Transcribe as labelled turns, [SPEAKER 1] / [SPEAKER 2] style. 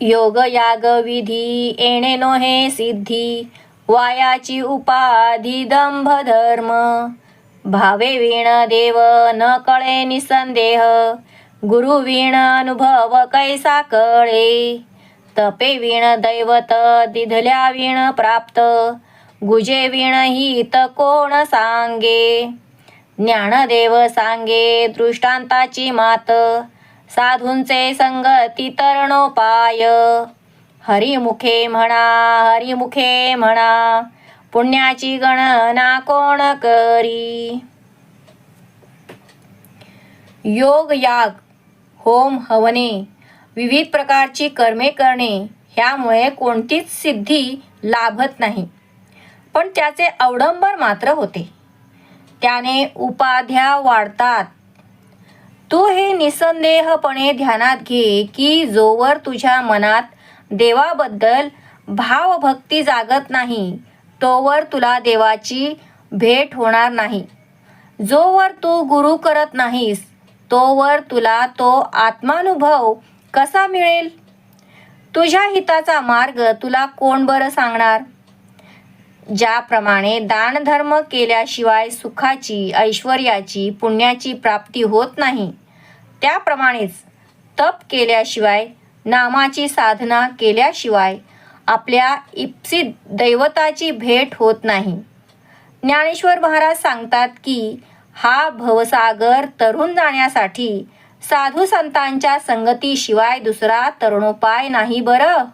[SPEAKER 1] योग याग विधी येणे नोहे सिद्धी वायाची उपाधी दंभ धर्म भावे वीण देव न कळे निसंदेह। गुरु वीण अनुभव कैसा कळे। तपे वीण दैवत दिधल्या वीण प्राप्त। गुजे वीण हित कोण सांगे। ज्ञानदेव सांगे दृष्टांताची मात। साधूंचे संगती तरणोपाय. हरिमुखे म्हणा हरिमुखे म्हणा पुण्याची गणना कोण करी? योग याग होम हवने विविध प्रकारची कर्मे करणे ह्यामुळे कोणतीच सिद्धी लाभत नाही. पण त्याचे अवडंबर मात्र होते. त्याने उपाध्या वाढतात. तू हे निसंदेहपणे ध्यानात घे की जोवर तुझ्या मनात देवाबद्दल भावभक्ती जागत नाही तोवर तुला देवाची भेट होणार नाही. जोवर तू गुरु करत नाहीस तोवर तुला तो आत्मानुभव कसा मिळेल? तुझ्या हिताचा मार्ग तुला कोण बरं सांगणार? ज्याप्रमाणे दानधर्म केल्याशिवाय सुखाची ऐश्वर्याची पुण्याची प्राप्ती होत नाही. त्याप्रमाणेच तप केल्याशिवाय नामाची साधना केल्याशिवाय आपल्या इप्सित दैवताची भेट होत नाही. ज्ञानेश्वर महाराज सांगतात की हा भवसागर तरुण जाण्यासाठी साधू संतांच्या संगतीशिवाय दुसरा तरुणोपाय नाही बरं.